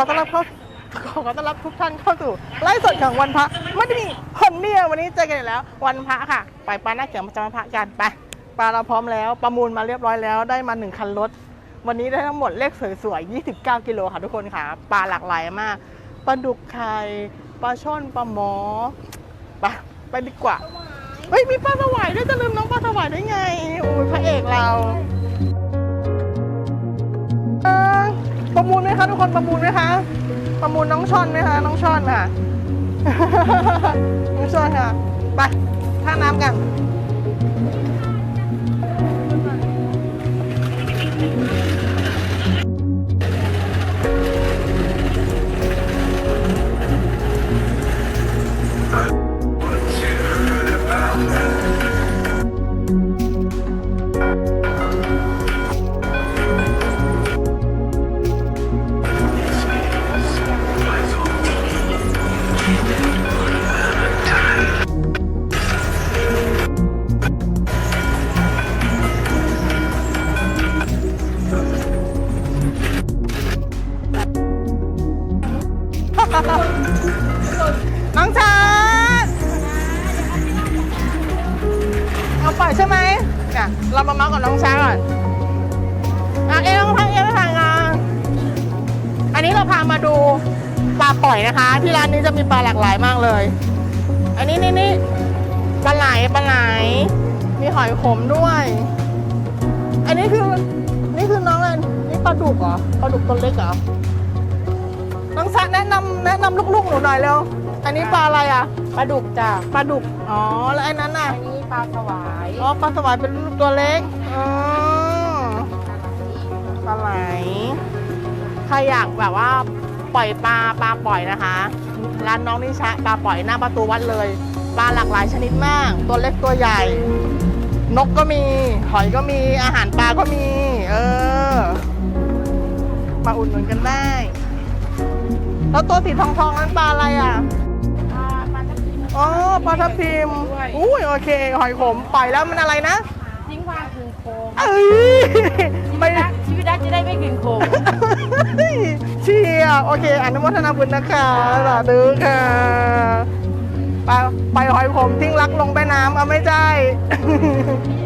ขอต้อนรับเข้าขอต้อนรับทุกท่านเข้าสู่ไลฟ์สดของวันพระไม่ได้มีคนเดียววันนี้เจอกันอีกแล้ว วันพระค่ะ ไปปลาหน้าเขียงประจำวันพระกันไปปลาเราพร้อมแล้วประมูลมาเรียบร้อยแล้วได้มาหนึ่งคันรถ วันนี้ได้ทั้งหมดเลขสวยๆ29 กิโลค่ะทุกคนค่ะปลาหลากหลายมากปลาดุกไข่ปลาช่อนปลาหมอไปไปดีกว่าเฮ้ยมีปลาสวายด้วยจะลืมน้องปลาสวายได้ไงโอ้ยพระเอกเราเออ ประมูลไหมคะทุกคนประมูลไหมคะประมูลน้องช่อนไหมคะน้องช่อนค่ะ น้องช่อนค่ะ ไปท่าน้ำกัน เรามาเมาส์กับน้องช้าก่อนอะเอ็มพังเอ็มพังอะอันนี้เราพามาดูปลาปล่อยนะคะ ที่ร้านนี้จะมีปลาหลากหลายมากเลย อันนี้นี่นี่ปลาไหลปลาไหลมีหอยขมด้วย อันนี้คือนี่คือน้องอะไรนี่ปลาดุกเหรอปลาดุกตัวเล็กเหรอน้องซักแนะนำแนะนำลูกๆหนูหน่อยเร็วอันนี้ปลาอะไรอะ ปลาดุกจ้ะปลาดุก อ๋อ แล้วไอ้นั้นน่ะ อันนี้ปลาสวายอ๋อ ปลาสวายเป็นลูกตัวเล็ก อ๋อ ปลาไหลใครอยากแบบว่าปล่อยปลาปลาปล่อยนะคะ ร้านน้องนิชะปลาปล่อยหน้าประตูวัดเลย ปลาหลากหลายชนิดมาก ตัวเล็กตัวใหญ่ นกก็มี หอยก็มี อาหารปลาก็มี เออ มาอุดหนุนกันได้ แล้วตัวสีทองทองๆนั้นปลาอะไรอะ อ๋อปลาทับทิมด้วยอุ้ยโอเค หอยขมปล่อยแล้วมันอะไรนะทิ้งวางคืนโคมเอ้ยไม่ชีวิตรักจะได้ไม่คืนโคมเชียร์โอเคอนุโมทนาบุญนะคะสาธุค่ะไปไปหอยขมทิ้งรักลงไปน้ำเอาไม่ใช่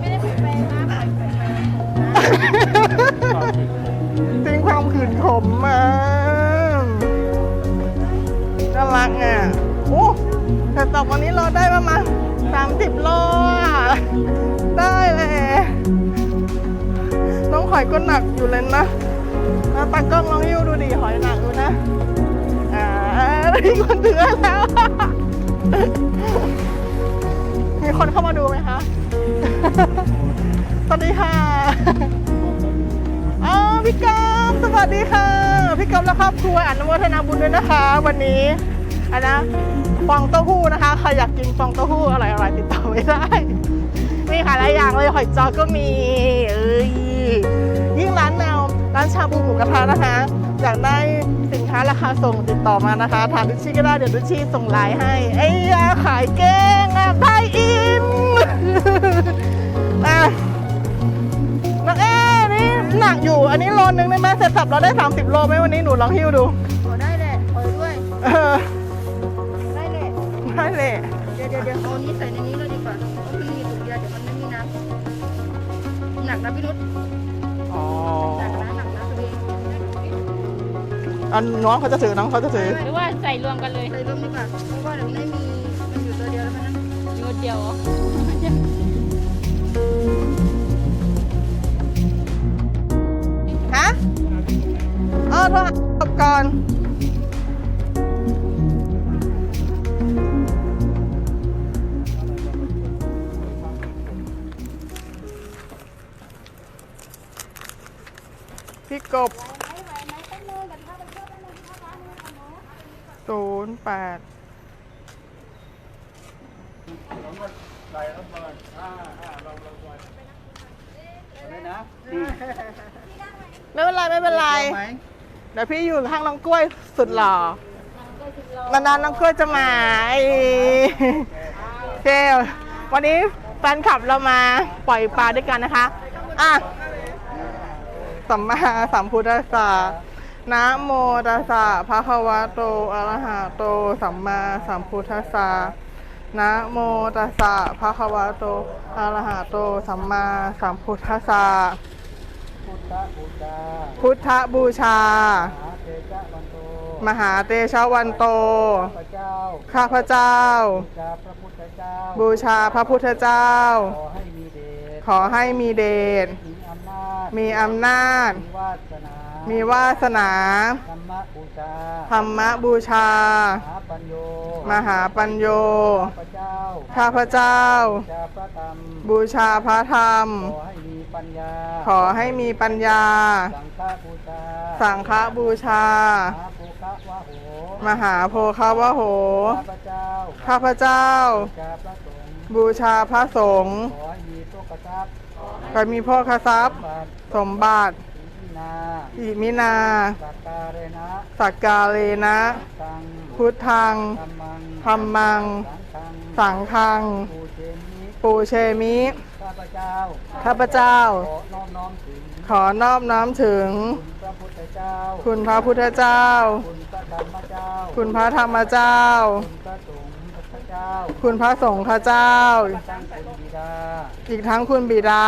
ไม่ได้ไปแปลงนะปล่อยไปแปลงทิ้งความขืนขมมาน่ารักอะโอ้ แต่ตอกวันนี้เราได้ประมาณสามสิบโลอะ ได้เลยน้องหอยก็หนักอยู่เลยนะแล้วตากล้องลองยิ้วดูดิหอยหนักดูนะอ่ามีคนถือแล้ว มีคนเข้ามาดูไหมคะสวัสดีค่ะอ๋อพี่กอมสวัสดีค่ะ พี่กอมและครอบครัวอนุโมทนาบุญด้วยนะคะ วันนี้ อันนะฟองเต้าหู้นะคะใครอยากกินฟองเต้าหู้อร่อยๆติดต่อไม่ได้มีขายหลายอย่างเลยหอยจอก็มีเอ้ยยิ่งร้านแนวร้านชาบูหมูกระทะนะคะอยากได้สินค้าราคาส่งติดต่อมานะคะถามดุชชี่ก็ได้เดี๋ยวดุชชี่ส่งไลน์ให้ไอ้ยาขายเก่งอะได้อินอะน้องเอ๊นี่หนักอยู่อันนี้โลนึงได้ไหมเสร็จสับเราได้ 30 โลไหมวันนี้หนูลองหิ้วดูโอ้ได้เลยปล่อยด้วยเออได้เลย ได้เลยเดี๋ยวเดี๋ยวเดี๋ยวเอานี้ใส่ในนี้เลยดีกว่าเพราะมันมีถุงยาเดี๋ยวมันไม่มีน้ำหนักนะพี่นุชอ๋อหนักนะหนักนะตัวเองอันน้องเขาจะถือน้องเขาจะถือหรือว่าใส่รวมกันเลยใส่ร่มดีกว่าเพราะว่าเดี๋ยวไม่มีมันอยู่ตัวเดียวแล้วมันนะโยนเดียวเหรอฮะเออโทรหาจบก่อน บศูนย์แปดไม่เป็นไรไม่เป็นไรเดี๋ยวพี่อยู่ข้างน้องกล้วยสุดหล่อนานๆน้องกล้วยจะมาไอ้โอเควันนี้แฟนคลับเรามาปล่อยปลาด้วยกันนะคะ อะ สัมมาสัมพุทธัสสะนะโมตัสสะภะคะวะโตอะระหะโต สัมมาสัมพุทธัสสะนะโมตัสสะภะคะวะโตอะระหะโต สัมมาสัมพุทธัสสะพุทธบูชาพุทธบูชาหาเตจวันโตมหาเตชะวันโตพระเจ้าข้าพเจ้าบูชาพระพุทธเจ้า บูชาพระพุทธเจ้า ขอให้มีเดชขอให้ มีอำนาจ มีวาสนามีมีวาสนา ธรรมบูชา ธรรมบูชาหาปัญโยมหาปัญโยท้าข้าพเจ้า บูชาพระธรรม ขอให้มีปัญญา สังฆบูชาบูชาหาหมหาโพคาวะโห ข้าพเจ้าข้าพเจ้าบูชาพระสงฆ์บูชาพระสงฆ์ขอให้มีโชคทรัพย์ ขอมีพ่อคทรัพย์บัตรสมบัติอินาอิมินา สักการเรนะสักกาเลนะ ตังพุทธังธรรมังธรรมัง สังฆังสังฆัง ปูเชมิปูเชมิ ข้าพเจ้าข้าพเจ้า ขอน้อมน้อมถึงขอนอบน้อมถึง คุณพระพุทธเจ้า คุณพระพุทธเจ้า คุณพระธรรมเจ้า คุณพระธรรมเจ้า คุณพระสงฆ์พระเจ้าคุณพระสงฆ์พระเจ้าตั้งคุณบิดาอีกทั้งคุณบิดา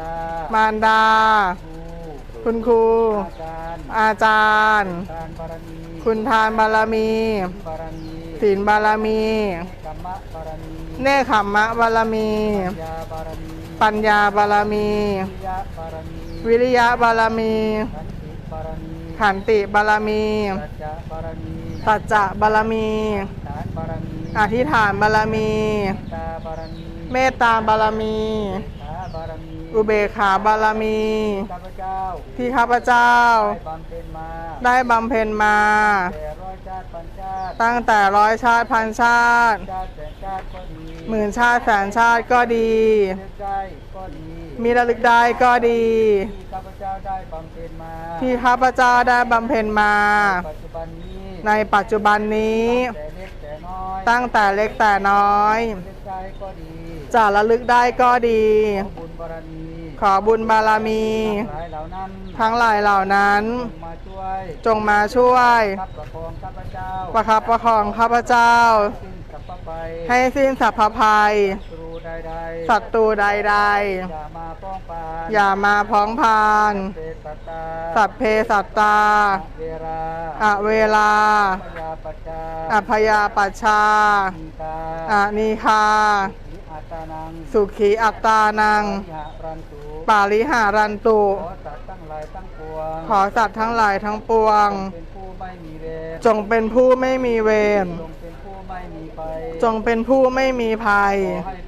ดามารดา ครูคุณครู อาจารย์อาจารย์ ทานบารมีคุณทานบารมี บารมีศีลบารมี กรรมบารมีเนคขมมะบารมี ยาบารมีปัญญาบารมี วิริยะบารมีวิริยะบารมี ขันติบารมีขันติบารมี สัจจะบารมีสัจจะบารมีฐานบารมี อธิษฐานบารมี เมตตาบารมีเมตตาบารมีขาบารมีอุเบกขาบารมีข้าพเจ้าที่ข้าพเจ้า ได้บำเพ็ญมาได้บำเพ็ญมาแต่ร้อยชาติพันชาติตั้งแต่ร้อยชาติพันชาติชาติแสนชาติก็ดีหมื่นชาติแสนชาติก็ดีเลือกได้ก็ดี มีระลึกได้ก็ดี ที่ข้าพเจ้าได้บำเพ็ญมาที่ข้าพเจ้าได้บำเพ็ญมาปัจจุบันนี้ในปัจจุบันนี้แต่เล็กแต่น้อยตั้งแต่เล็กแต่น้อยเลือกได้ก็ดีจะระลึกได้ก็ดี ขอบุญบารมีขอบุญบารมีหลายเหล่านั้นทั้งหลายเหล่านั้นมาช่วยจงมาช่วยคับประคองข้าพเจ้าประคับประคองข้าพเจ้า สิ้นสัพพไปให้สิ้นสัพพภัยครู ใดๆศัตรูใดอย่ามาป้องปรานๆอย่ามาพ้องพาน เปตตาสัพเพสัตตา เวลาอะเวลา พยาปัจจาอัพยาปัชชามีกาอานีคานิอัตตานังสุขีอัตตานังยะรันตุปาลิหารันตุ ขอสัตว์ทั้งหลายทั้งปวงขอสัตว์ทั้งหลายทั้งปวง เป็นผู้ไม่มีเวรจงเป็นผู้ไม่มีเวร จงเป็นผู้ไม่มีไปจงเป็นผู้ไม่มีภัย ขอให้พ้น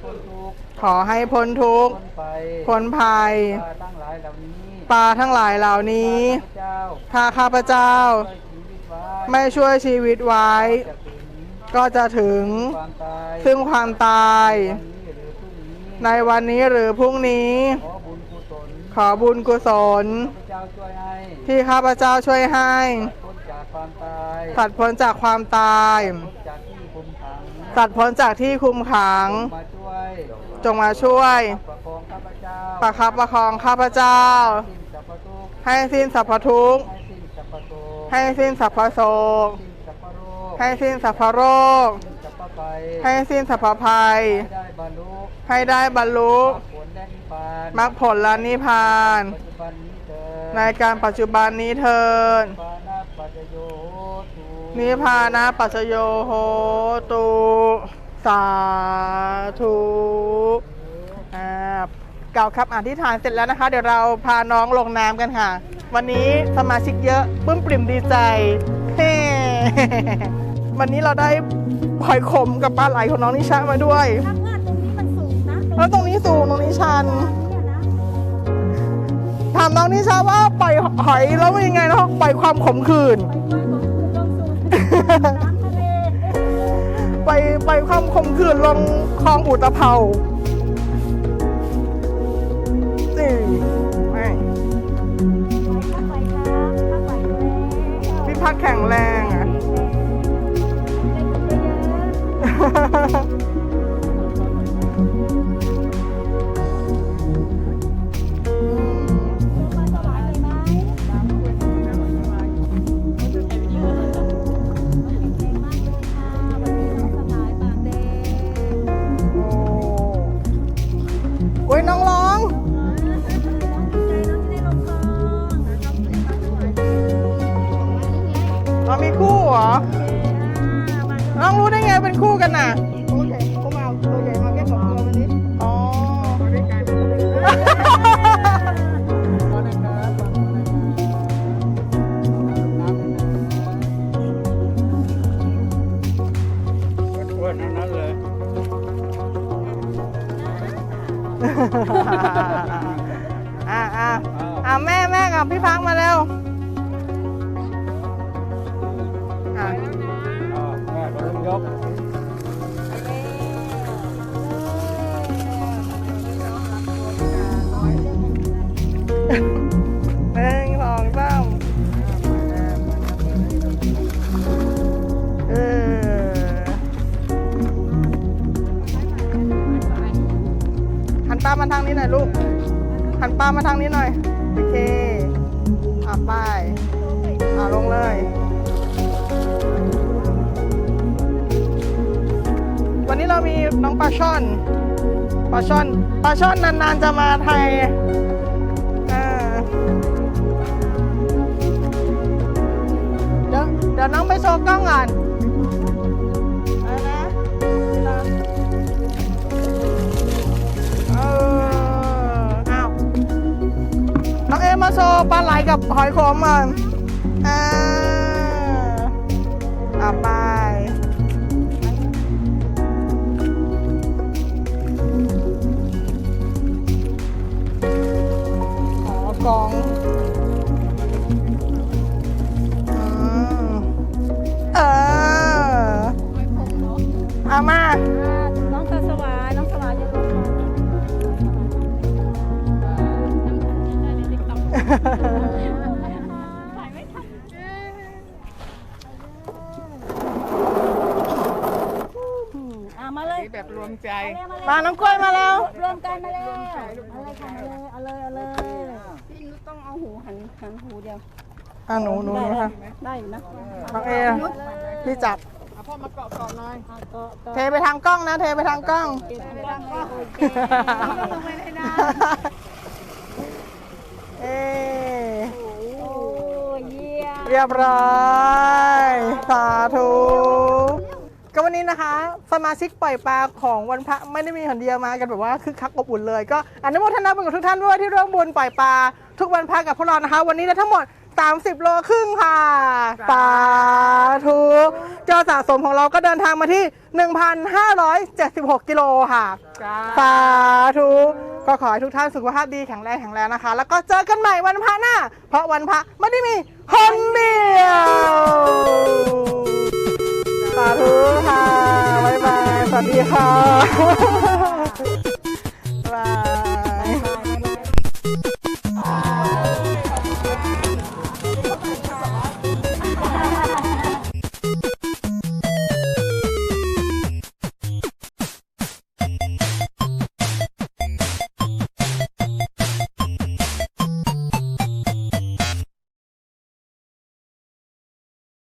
ทุก ข์ขอให้พ้นทุกข์พ้นไปพ้นภัย ปลาทั้งหลายเหล่านี้ปลาทั้งหลายเหล่านี้ ข้าพเจ้าถ้าข้าพเจ้าช่วยชีวิตไว้ไม่ช่วยชีวิตไว้ จะถึงก็จะถึง ความตายซึ่งความตาย วันนี้หรือพรุ่งนี้ในวันนี้หรือพรุ่งนี้ ขอบุญกุศลขอบุญกุศล ข้าพเจ้าช่วยให้ที่ข้าพเจ้าช่วยให้พ้นจากความตายสัตว์พ้นจากความตายพ้นจากที่คุมขังสัตว์พ้นจากที่คุมขัง มาช่วย จงมาช่วยประคองข้าพเจ้าประคับประคองข้าพเจ้า สิ้นสัพพทุกข์ให้สิ้นสรรพทุกข์ให้สิ้นสัพพโสให้สิ้นสรรพโศกสิ้นสัพพโรคให้สิ้นสรรพโรค สิ้นสัพพภัยให้สิ้นสรรพภัย ให้ได้บรรลุให้ได้บรรลุมรรคผลและนิพพานมรรคผลและนิพพาน ปัจจุบันนี้เถิดในการปัจจุบันนี้เทินปานาปัจจโยตุ นิพพานะปัจจโยโหตุ สาธุอ่ากล่าวคำอธิษฐานเสร็จแล้วนะคะ เดี๋ยวเราพาน้องลงน้ำกันค่ะ วันนี้สมาชิกเยอะปลื้มปริ่มดีใจเฮ้วันนี้เราได้หอยขมกับปลาไหลของน้องนิชามาด้วยข้างหน้าตรงนี้มันสูงนะแล้วตรงนี้สูงตรงนี้ชัน เนี่ยนะถามน้องนิชาว่าปล่อยหอยแล้วเป็นยังไงนะปล่อยความขมขื่น ไปไปของคุณลงสูงน้ำทะเล ไปไปความขมขื่นลงคลองอุตภเปาจีไม่ไปครับไปครับไปแล้วพี่พักแข็งแรง น่ะตัวใหญ่เขามาเอาตัวใหญ่มาแค่สองตัววันนี้อ๋อขอได้ครับขอได้ครับน้ำนะอ้วนๆทั้งนั้นเลย อ่าอ่าอ่าแม่แม่กับพี่พักมาเร็ว ก็ต้องยกหนึ่งสองสามเออหันตามาทางนี้หน่อยลูก หันตามาทางนี้หน่อย โอเคอะไปอะลงเลย วันนี้เรามีน้องปลาช่อนปลาช่อนปลาช่อนนานๆจะมาไทยเดี๋ยวเดี๋ยวน้องไปโชว์กล้องก่อนเอานะนี่นะเอออ้าวน้องเอมาโชว์ปลาไหลกับหอยขมก่อนอ่าอะ อะมาเลย แบบรวมใจเอาเลยมาน้องกล้วยมาแล้ว รวมกันมาเลยเอาเลยค่ะเอาเลยเอาเลยเอาเลยพี่นุชต้องเอาหูหันหันหูเดียวอะหนูหนูหนูค่ะได้อยู่นะน้องเอพี่จับพ่อมาเกาะเกาะหน่อยเอาก็ก็เทไปทางกล้องนะ เทไปทางกล้อง เก็บกล้องก็โอเคลงไปในน้เอ้ โอ้เยี่ยมเรียบร้อยสาธุก็วันนี้นะคะ สมาชิกปล่อยปลาของวันพระไม่ได้มีคนเดียวมากันแบบว่าคึกคักอบอุ่นเลยก็อนุโมทนาบุญกับทุกท่านด้วยที่ร่วมบุญปล่อยปลาทุกวันพระกับพวกเรานะคะ วันนี้ได้ทั้งหมด 30 โลครึ่งค่ะสาธุยอดสะสมของเราก็เดินทางมาที่ 1,576 กิโลค่ะสาธุก็ขอให้ทุกท่านสุขภาพดีแข็งแรงแข็งแรงนะคะ แล้วก็เจอกันใหม่วันพระหน้า เพราะวันพระไม่ได้มีคนเดียวสาธุค่ะบ๊ายบายสวัสดีค่ะ